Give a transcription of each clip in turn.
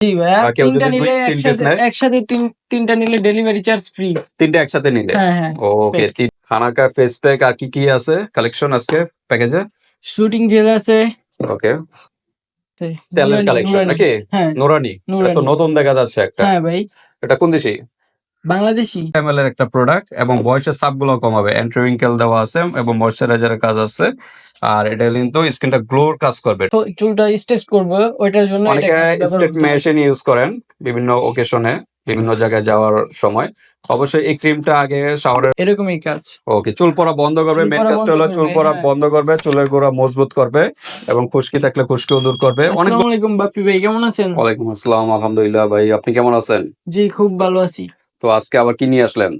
জি ভাইয়া তিনটা নিলে একসাথে তিনটা নিলে ডেলিভারি চার্জ ফ্রি তিনটে একসাথে নিলে? হ্যাঁ হ্যাঁ ওকে Pack. খানাকা ফেস প্যাক আর কি কি আছে? কালেকশন আজকে প্যাকেজে শুটিং জেল আছে। ওকে তেলের কালেকশন নাকি? হ্যাঁ নোরানি এটা তো নতুন দেখা যাচ্ছে একটা। হ্যাঁ ভাই। এটা কোন দেশি? বাংলাদেশি? এমএল এর একটা প্রোডাক্ট এবং বয়সের সাপগুলো কমাবে অ্যান্টিরিঙ্কেল দেওয়া আছে এবং ময়শ্চারাইজারের কাজ আছে। আর এটা কিন্তু স্কিনটা গ্লোর কাজ করবে। চুলটা স্টেচ করব ওইটার জন্য অনেকে হয়। মেশিন ইউজ করেন বিভিন্ন ওকেশনে বিভিন্ন জায়গায় যাওয়ার সময়। অবশ্যই এই ক্রিমটা আগে শাওয়ারের এরকমই কাজ। ওকে চুল পড়া বন্ধ করবে। চুল মেন পড়া কাজটা বন্ধ হলো চুল করবে, পড়া হ্যাঁ। বন্ধ করবে চুলের গোড়া মজবুত করবে এবং খুশকি থাকলে খুশকিও দূর করবে। অনেক আসসালামু আলাইকুম বাপ্পি ভাই কেমন আছেন? ওয়ালাইকুম আসসালাম আলহামদুলিল্লাহ ভাই আপনি কেমন আছেন? জি খুব ভালো আছি। তো আজকে আবার কি নিয়ে আসলেন?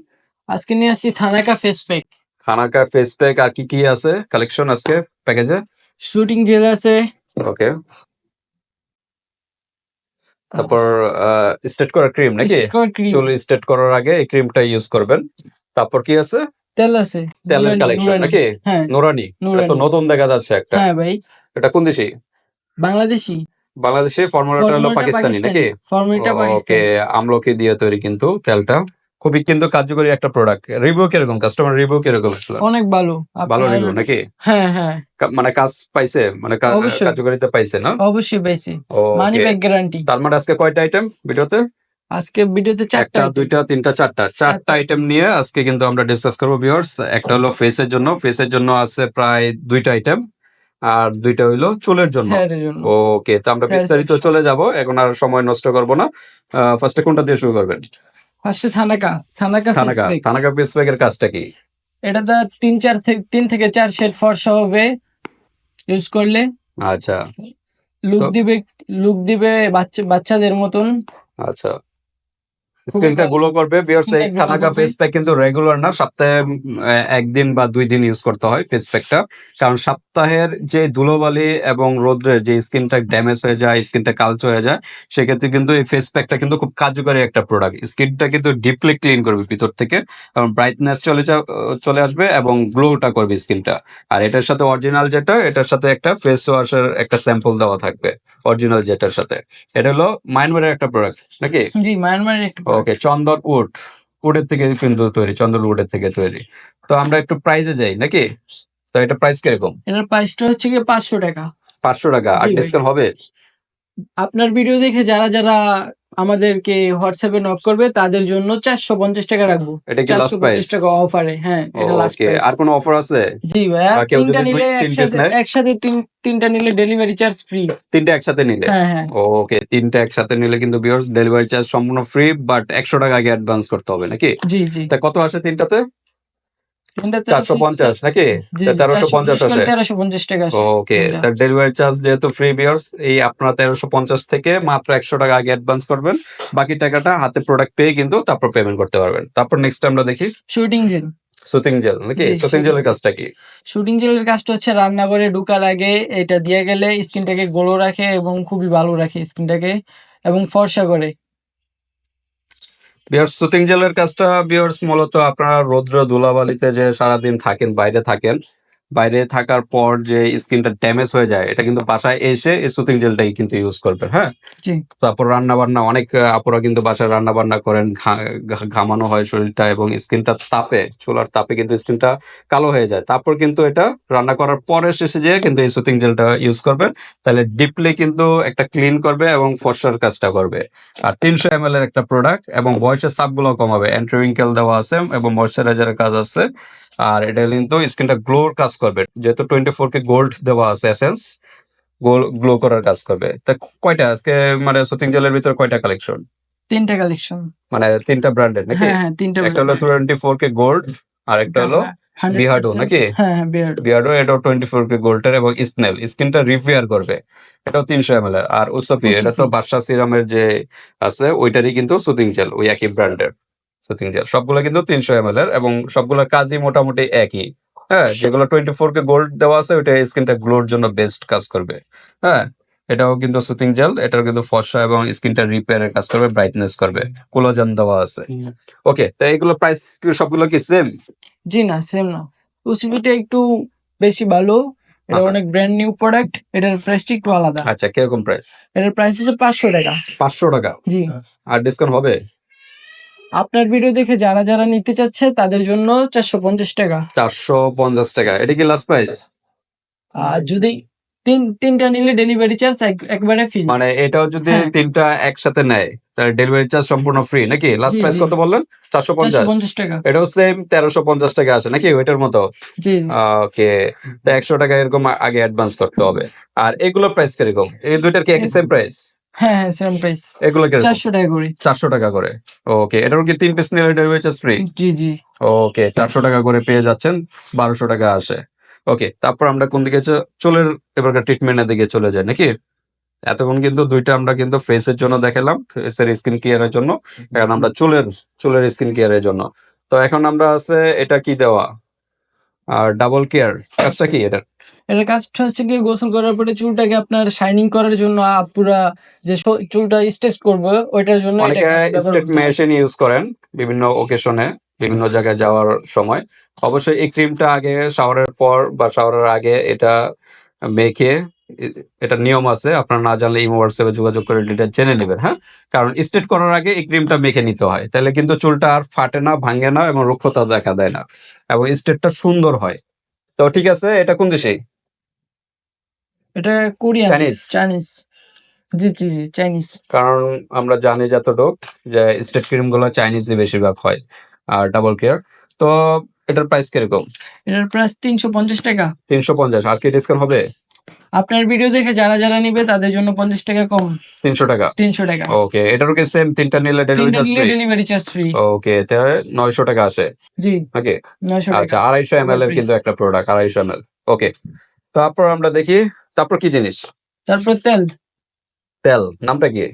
আজকে নিয়ে আসছি thanaka face pack thanaka face pack আর কি কি আছে? কালেকশন আজকে প্যাকেজে শুটিং জেল আছে। ওকে তারপর স্টেট করার ক্রিম নাকি? চুল স্টেট করার আগে এই ক্রিমটা ইউজ করবেন। তারপর কি আছে? তেল আছে। তেলের কালেকশন নাকি? হ্যাঁ। নোরানি। এটা তো নতুন দেখা যাচ্ছে একটা। হ্যাঁ ভাই। এটা কোন দেশি? বাংলাদেশি। বাংলাদেশে ফর্মুলাটা হলো পাকিস্তানি নাকি? ফর্মুলাটা ওকে আমলকি দিয়ে তৈরি কিন্তু তেলটা। খুবই কিন্তু কার্যকরী একটা প্রোডাক্ট রিভিউ কীরকম? কাস্টমার রিভিউ কীরকম আসলে অনেক ভালো। ভালো রিভিউ নাকি? হ্যাঁ হ্যাঁ। মানে কাজ পাইছে? মানে। কার্যকারিতা পাইছে না? অবশ্যই পাইছি। মানি ব্যাক গ্যারান্টি তার মানে আজকে কয়টা আইটেম ভিডিওতে আজকে ভিডিওতে চারটা দুইটা তিনটা চারটা। চারটা। আইটেম নিয়ে আজকে কিন্তু আমরা ডিসকাস করব ভিউয়ার্স একটা হলো ফেসের জন্য। ফেসের জন্য আছে প্রায় দুইটা আইটেম আর দুইটা হইল চুলের জন্য। ওকে তো আমরা বিস্তারিত চলে যাব। এখন আর সময় নষ্ট করব না। ফার্স্টে কোনটা দিয়ে শুরু করবেন? ফার্স্টে থানাকা থানাকা থানাকা থানাকা ফেস প্যাকের কাজটা কি? এটা তো তিন চার থেকে তিন থেকে চার শেড ফর্সা হবে। ইউজ করলে। আচ্ছা। লুক দিবে লুক দিবে বাচ্চা বাচ্চাদের মতন। আচ্ছা। স্ক্রিনটা। গ্লো করবে বিয়ার্স এই থানাকা ফেস প্যাক কিন্তু রেগুলার না সপ্তাহে একদিন বা দুই দিন ইউজ করতে হয় ফেস প্যাকটা কারণ সপ্তাহের যে ধুলোবালি এবং রোদ্রের যে স্কিনটা ড্যামেজ হয়ে যায় স্কিনটা কালচে হয়ে যায় সেক্ষেত্রে কিন্তু এই ফেস প্যাকটা কিন্তু খুব কার্যকরী একটা প্রোডাক্ট স্কিনটা কিন্তু ডিপলি ক্লিন করবে ভিতর থেকে এবং ব্রাইটনেস চলে যা- চলে আসবে এবং গ্লোটা করবে স্কিনটা। আর এটার সাথে অরিজিনাল যেটা এটার সাথে একটা ফেস ওয়াশের একটা স্যাম্পল দেওয়া থাকবে অরিজিনাল যেটার সাথে। এটা হলো মাইনমারের একটা প্রোডাক্ট নাকি? জি মায়ানমারের একটি ওকে চন্দন উড উডের থেকে কিন্তু তৈরি চন্দন উডের থেকে তৈরি। তো আমরা একটু প্রাইজে যাই নাকি? তো এটা প্রাইস কীরকম? এটার প্রাইসটা হচ্ছে কি পাঁচশো টাকা। পাঁচশো টাকা। আর ডিসকাউন্ট হবে? আপনার ভিডিও দেখে যারা যারা আমাদেরকে হোয়াটসঅ্যাপে নক করবে তাদের জন্য চারশো পঞ্চাশ টাকা রাখব। এটা কি লাস্ট প্রাইস টাকা অফারে হ্যাঁ এটা লাস্ট প্রাইস আর কোনো অফার আছে? জি ভাইয়া তিনটা নিলে একসাথে তিন- তিনটা নিলে ডেলিভারি চার্জ ফ্রি তিনটা একসাথে নিলে? হ্যাঁ হ্যাঁ। ওকে তিনটা একসাথে নিলে কিন্তু ভিউয়ার্স ডেলিভারি চার্জ সম্পূর্ণ ফ্রি বাট একশো টাকা আগে অ্যাডভান্স করতে হবে নাকি? জি জি। তা কত আসে তিনটাতে? চারশো পঞ্চাশ নাকি? তেরোশো পঞ্চাশ আসে তেরোশো পঞ্চাশ টাকা ওকে তার ডেলিভারি চার্জ যেহেতু ফ্রি বিয়ার্স এই আপনারা তেরোশো পঞ্চাশ থেকে মাত্র একশো টাকা আগে অ্যাডভান্স করবেন। বাকি টাকাটা হাতে প্রোডাক্ট পেয়ে কিন্তু তারপর পেমেন্ট করতে পারবেন। তারপর নেক্সট আমরা দেখি। শুটিং জেল নাকি? জেলের কাজটা কি? শুটিং জেলের কাজটা হচ্ছে রান্নাঘরে ঢুকার আগে এটা দিয়ে গেলে স্কিনটাকে গোলো রাখে এবং খুবই ভালো রাখে স্কিনটাকে এবং ফর্সা করে। বিয়ার্স সুতিং জেলের কাজটা বিহার্স মূলত আপনারা রৌদ্র দুলাবালিতে যে সারাদিন থাকেন বাইরে থাকেন বাইরে থাকার পর যে স্কিনটা ড্যামেজ হয়ে যায় এটা কিন্তু বাসায় এসে এই সুতিং জেলটাই কিন্তু ইউজ করবে হ্যাঁ? তারপর রান্না বান্না অনেক আপুরা কিন্তু বাসায় রান্না বান্না করেন ঘামানো হয় শরীরটা এবং স্কিনটা তাপে চুলার তাপে কিন্তু স্কিনটা কালো হয়ে যায়। তারপর কিন্তু এটা রান্না করার পরে শেষে যেয়ে কিন্তু এই সুতিং জেলটা ইউজ করবেন। তাহলে ডিপলি কিন্তু একটা ক্লিন করবে এবং ফর্সার কাজটা করবে। আর তিনশো এম এর একটা প্রোডাক্ট এবং বয়সের সাপগুলো কমাবে। অ্যান্টিরিঙ্কেল দেওয়া আছে এবং ময়শ্চারাইজারের কাজ আছে। আর এটা কিন্তু স্ক্রিনটা গ্লোর কাজ করবে। যেহেতু টোয়েন্টি ফোর কে গোল্ড দেওয়া আছে এসেন্স গ্লো করার কাজ করবে। তা কয়টা? আজকে মানে সুতিং জেলের ভিতরে কয়টা কালেকশন তিনটা কালেকশন মানে তিনটা ব্র্যান্ডের নাকি? হ্যাঁ হ্যাঁ তিনটা একটা হলো টোয়েন্টি ফোর কে গোল্ড আর একটা হলো হ্যাঁ, 100% বিহার্ডো নাকি? হ্যাঁ হ্যাঁ বিহার্ডো এটাও টোয়েন্টি ফোর কে গোল্ডের এবং স্নেল স্কিনটা রিপেয়ার করবে। এটাও তিনশো এম এর। আর উসফি এটা তো। বাদশা সিরামের যে আছে ওইটারই কিন্তু সুতিং জেল ওই একই ব্র্যান্ডের সুতিং জেল সবগুলো কিন্তু তিনশো এম এর এবং সবগুলোর কাজই মোটামুটি একই। হ্যাঁ যেগুলো টোয়েন্টি ফোর কে গোল্ড দেওয়া আছে ওইটা স্কিনটা গ্লোর জন্য বেস্ট কাজ করবে। হ্যাঁ এটাও কিন্তু সুতিং জেল এটাও কিন্তু ফর্সা এবং স্কিনটা রিপেয়ারের কাজ করবে ব্রাইটনেস করবে। কোলাজেন দেওয়া আছে। ওকে তো এইগুলো প্রাইস সবগুলো কি সেম জি না সেম না। উসিপিটা একটু বেশি ভালো এটা অনেক ব্র্যান্ড নিউ প্রোডাক্ট এটার প্রাইসটা একটু আলাদা। আচ্ছা কীরকম প্রাইস এটার প্রাইস হচ্ছে পাঁচশো টাকা। পাঁচশো টাকা? জি। আর ডিসকাউন্ট হবে? আপনার ভিডিও দেখে যারা যারা নিতে চাচ্ছে তাদের জন্য চারশো পঞ্চাশ টাকা। চারশো পঞ্চাশ টাকা। এটা কি লাস্ট প্রাইস আর যদি তিন তিনটা নিলে ডেলিভারি চার্জ একবারে ফ্রি মানে এটাও যদি হ্যাঁ। তিনটা একসাথে নেয় তাহলে ডেলিভারি চার্জ সম্পূর্ণ ফ্রি নাকি? লাস্ট প্রাইস কত বললেন? চারশো পঞ্চাশ। টাকা। এটাও সেম তেরোশো পঞ্চাশ টাকা আছে নাকি ওইটার মতো। ওকে তো একশো টাকা এরকম আগে অ্যাডভান্স করতে হবে। আর এগুলো প্রাইস কীরকম? এই দুইটার কি একই সেম প্রাইস হ্যাঁ হ্যাঁ সেম প্রাইস এগুলো কীরকম? চারশো টাকা করে। চারশো টাকা করে। ওকে এটার কি তিন পিস নিলে ডেলিভারি চার্জ ফ্রি জি জি। ওকে চারশো টাকা করে পেয়ে যাচ্ছেন টাকা আসে। ওকে তারপর আমরা কোন দিকে চুলের এবারকার ট্রিটমেন্টের দিকে চলে যাই নাকি? এতক্ষণ কিন্তু দুইটা আমরা কিন্তু ফেসের জন্য দেখালাম ফেসের স্কিন কেয়ারের জন্য এখন আমরা চুলের চুলের স্কিন কেয়ারের জন্য। তো এখন আমরা আছে এটা কি দেওয়া? আর ডাবল কেয়ার কাজটা কি এটা এটার কাজটা হচ্ছে কি গোসল করার পরে চুলটাকে আপনার শাইনিং করার জন্য পুরা যে চুলটা স্ট্রেচ করবে ওইটার জন্য অনেকে স্ট্রেট স্টেট মেশিন ইউজ করেন বিভিন্ন ওকেশনে বিভিন্ন জায়গায় যাওয়ার সময়। অবশ্যই এই ক্রিমটা আগে শাওয়ারের পর বা শাওয়ারের আগে এটা মেখে এটা নিয়ম আছে আপনারা না জানলে ইমো হোয়াটসঅ্যাপে যোগাযোগ করে এটা জেনে নেবেন হ্যাঁ? কারণ স্টেট করার আগে এই ক্রিমটা মেখে নিতে হয় তাহলে কিন্তু চুলটা আর ফাটে না ভাঙে না এবং রুক্ষতা দেখা দেয় না এবং স্টেটটা সুন্দর হয়। তো ঠিক আছে এটা কোন দেশে? এটা কোরিয়ান চাইনিজ চাইনিজ জি জি জি চাইনিজ কারণ আমরা জানি যতটুক যে স্টেট ক্রিমগুলো চাইনিজই বেশিরভাগ হয় আর ডাবল কেয়ার তো এটার প্রাইস কীরকম? এটার প্রাইস তিনশো পঞ্চাশ টাকা। তিনশো পঞ্চাশ আর কি ডিসকাউন্ট হবে? আপনার ভিডিও দেখে যারা যারা নিবে তাদের জন্য পঞ্চাশ টাকা কম। তিনশো টাকা? তিনশো টাকা। ওকে এটারও কি সেম তিনটা নিলে delivery charge free delivery charge free okay তাহলে নয়শো টাকা আসে। জি। ওকে নয়শো আচ্ছা আড়াইশো এম এল এর কিন্তু একটা প্রোডাক্ট আড়াইশো এম এল ওকে তারপর আমরা দেখি তারপর কি জিনিস? তারপর তেল। তেল নামটা কি?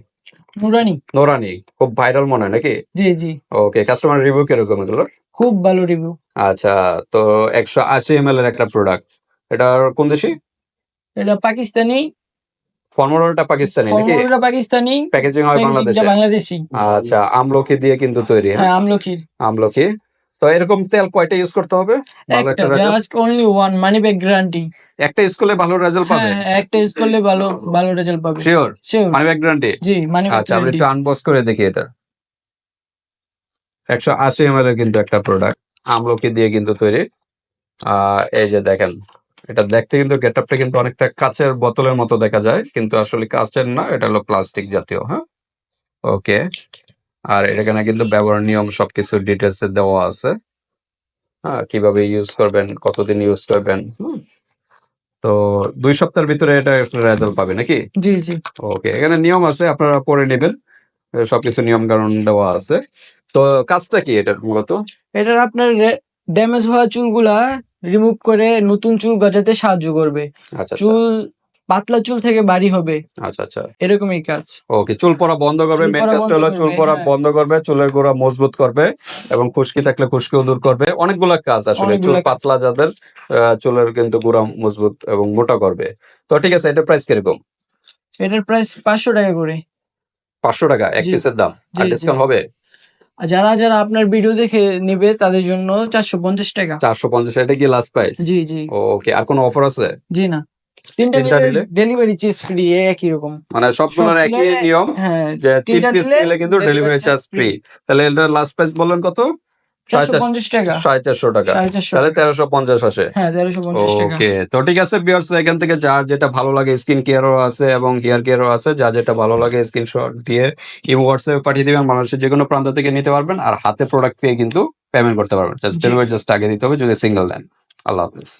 নুরানি। নোরানি খুব ভাইরাল মনে হয় নাকি? জি জি। ওকে কাস্টমার রিভিউ কীরকম এগুলো খুব ভালো রিভিউ আচ্ছা তো একশো আশি এম এল এর একটা প্রোডাক্ট এটা কোন দেশি? এটা পাকিস্তানি? ফর্মুলাটা পাকিস্তানি নাকি? ফর্মুলাটা পাকিস্তানি? প্যাকেজিং হয় বাংলাদেশে। বাংলাদেশি। আচ্ছা আমলকি দিয়ে কিন্তু তৈরি হ্যাঁ? হ্যাঁ আমলকির আমলকি। তো এরকম তেল কয়টা ইউজ করতে হবে? একটা just only one money back guarantee একটা স্কুলে ভালো রেজাল্ট পাবে হ্যাঁ হ্যাঁ, একটা ইউজ করলে ভালো ভালো রেজাল্ট পাবে। Sure sure money back guarantee জি মানি ব্যাক আচ্ছা আমরা একটু আনবক্স করে দেখি এটা। একশো আশি এম এর কিন্তু একটা প্রোডাক্ট আমলকি দিয়ে কিন্তু তৈরি। আহ এই যে দেখেন। এটা দেখতে কিন্তু গেট গেটআপটা কিন্তু অনেকটা কাচের বোতলের মতো দেখা যায় কিন্তু আসলে কাচের না এটা হলো প্লাস্টিক জাতীয় হ্যাঁ? ওকে। আর এখানে কিন্তু ব্যবহার নিয়ম সবকিছু ডিটেলস দেওয়া আছে। হ্যাঁ কীভাবে ইউজ করবেন কতদিন ইউজ করবেন হুম। তো দুই সপ্তাহের ভিতরে এটা রেজাল্ট পাবে নাকি? জি জি। ওকে এখানে নিয়ম আছে আপনারা পড়ে নেবেন। সবকিছু নিয়ম কানুন দেওয়া আছে। তো কাজটা কি এটার মূলত? এটার আপনার ড্যামেজ হওয়া চুলগুলা রিমুভ করে নতুন চুল গজাতে সাহায্য করবে। আচ্ছা আচ্ছা। চুল পাতলা চুল থেকে বাড়ি হবে। আচ্ছা আচ্ছা। এরকমই কাজ। ওকে চুল পড়া বন্ধ করবে। চুল মেন পড়া কাজটা বন্ধ হলো চুল করবে, পড়া হ্যাঁ। বন্ধ করবে চুলের গোড়া মজবুত করবে এবং খুশকি থাকলে খুশকিও দূর করবে। অনেকগুলা কাজ আসলে চুল কাজ। পাতলা যাদের আহ, চুলের কিন্তু গোড়া মজবুত এবং মোটা করবে। তো ঠিক আছে এটা প্রাইস কীরকম? এটার প্রাইস পাঁচশো টাকা করে। পাঁচশো টাকা এক জি। পিসের দাম। আর জি, জি। ডিসকাউন্ট হবে? যারা যারা আপনার ভিডিও দেখে নেবে তাদের জন্য চারশো পঞ্চাশ টাকা। চারশো পঞ্চাশ এটা কি লাস্ট প্রাইস জি জি। ওকে আর কোনো অফার আছে? জি না। তিনটা নিলে? ডেলিভারি চার্জ ফ্রি একই রকম। মানে সবগুলোর একই নিয়ম হ্যাঁ যে তিন পিস নিলে নিলে কিন্তু ডেলিভারি চার্জ ফ্রি তাহলে এটা লাস্ট প্রাইস বললেন কত? তো ঠিক আছে এখান থেকে যার যেটা ভালো লাগে স্কিন কেয়ারও আছে এবং হেয়ার কেয়ারও আছে যার যেটা ভালো লাগে স্ক্রিনশট দিয়ে ইমো হোয়াটসঅ্যাপে পাঠিয়ে দিবেন মানুষের যে কোনো প্রান্ত থেকে নিতে পারবেন আর হাতে প্রোডাক্ট পেয়ে কিন্তু পেমেন্ট করতে পারবেন। জাস্ট আগে দিতে হবে যদি সিঙ্গেল নেন। আল্লাহ হাফিজ।